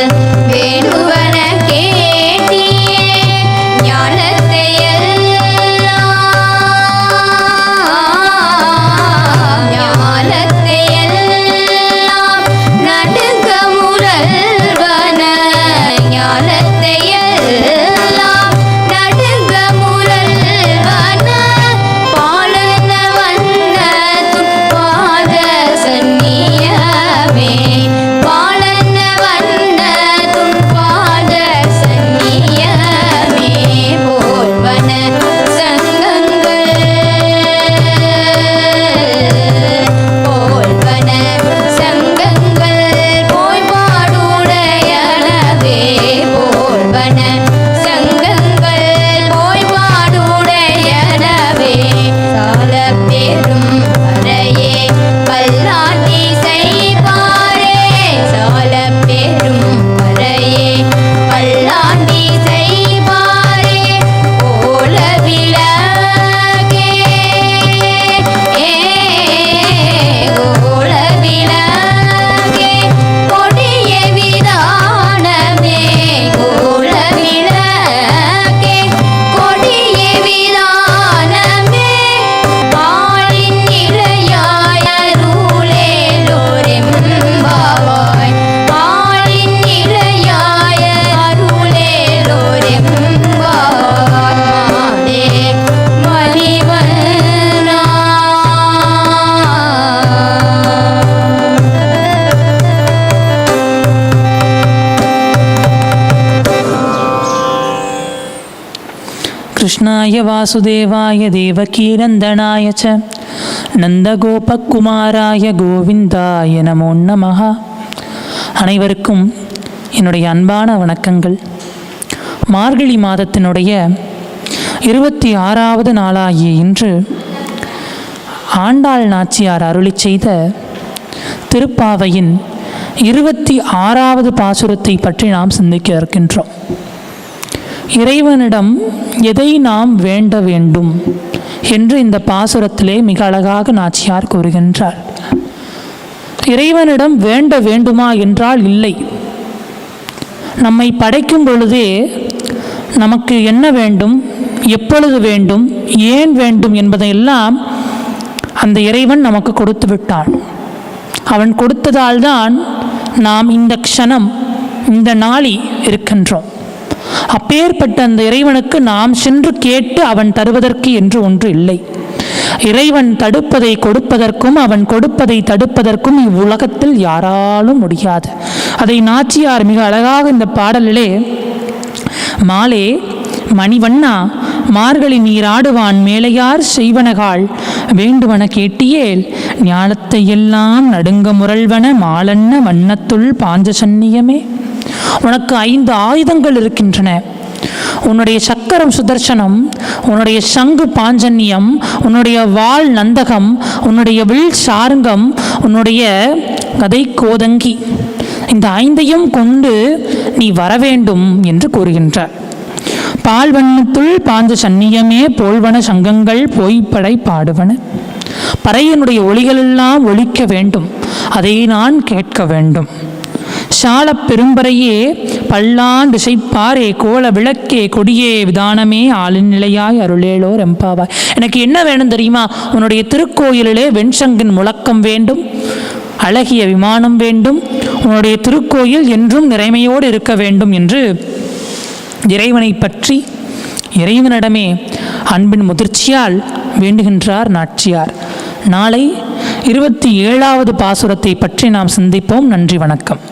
Müzik कृष्णाय वासुदेवाय देवकीनन्दनाय च நந்தகோபகுமாராய கோவிந்தாய நமோ நமஹ அனைவருக்கும் என்னுடைய அன்பான வணக்கங்கள் மார்கழி மாதத்தினுடைய இருபத்தி ஆறாவது நாளாகிய இன்று ஆண்டாள் நாச்சியார் அருளிச் செய்த திருப்பாவையின் இருபத்தி ஆறாவது பாசுரத்தை பற்றி நாம் சிந்திக்க இருக்கின்றோம் இறைவனிடம் எதை நாம் வேண்ட வேண்டும் என்று இந்த பாசுரத்திலே மிக அழகாக நாச்சியார் கூறுகின்றார். இறைவனிடம் வேண்ட வேண்டுமா என்றால் இல்லை. நம்மை படைக்கும் பொழுதே நமக்கு என்ன வேண்டும் எப்பொழுது வேண்டும் ஏன் வேண்டும் என்பதையெல்லாம் அந்த இறைவன் நமக்கு கொடுத்து விட்டான். அவன் கொடுத்ததால்தான் நாம் இந்த க்ஷணம் இந்த நாளி இருக்கின்றோம். அப்பேற்பட்ட அந்த இறைவனுக்கு நாம் சென்று கேட்டு அவன் தருவதற்கு என்று ஒன்று இல்லை. இறைவன் தடுப்பதை கொடுப்பதற்கும் அவன் கொடுப்பதை தடுப்பதற்கும் இவ்வுலகத்தில் யாராலும் முடியாது. அதை நாச்சியார் மிக அழகாக இந்த பாடலிலே மாலே மணிவண்ணா மார்கழி நீராடுவான் மேலையார் செய்வனகாள் வேண்டுவன கேட்டியேல் ஞானத்தை எல்லாம் நடுங்க முரள்வன மாலன்ன வண்ணத்துள் பாஞ்ச சன்னியமே. உனக்கு ஐந்து ஆயுதங்கள் இருக்கின்றன. உன்னுடைய சக்கரம் சுதர்சனம் உன்னுடைய சங்கு பாஞ்சன்யம் உன்னுடைய வாள் நந்தகம் உன்னுடைய வில் சாருங்கம் உன்னுடைய கதை கோதங்கி. இந்த ஐந்தையும் கொண்டு நீ வர வேண்டும் என்று கூறுகின்றார். பால்வண்ணத்துள் பாஞ்ச சன்னியமே போல்வன சங்கங்கள் பொய்ப்படை பாடுவன. பறையனுடைய ஒளிகளெல்லாம் ஒழிக்க வேண்டும். அதை நான் கேட்க வேண்டும். சாலப் பெரும்பறையே பல்லாண்டு திசைப்பாரே கோல விளக்கே கொடியே விதானமே ஆளுநிலையாய் அருளேளோ அருளேலோ ரெம்பாவாய் எனக்கு என்ன வேணும் தெரியுமா? உன்னுடைய திருக்கோயிலிலே வெண்சங்கின் முழக்கம் வேண்டும் அழகிய விமானம் வேண்டும் உன்னுடைய திருக்கோயில் என்றும் நிறைமையோடு இருக்க வேண்டும் என்று இறைவனை பற்றி இறைவனிடமே அன்பின் முதிர்ச்சியால் வேண்டுகின்றார் நாச்சியார். நாளை இருபத்தி ஏழாவது பாசுரத்தை பற்றி நாம் சிந்திப்போம். நன்றி வணக்கம்.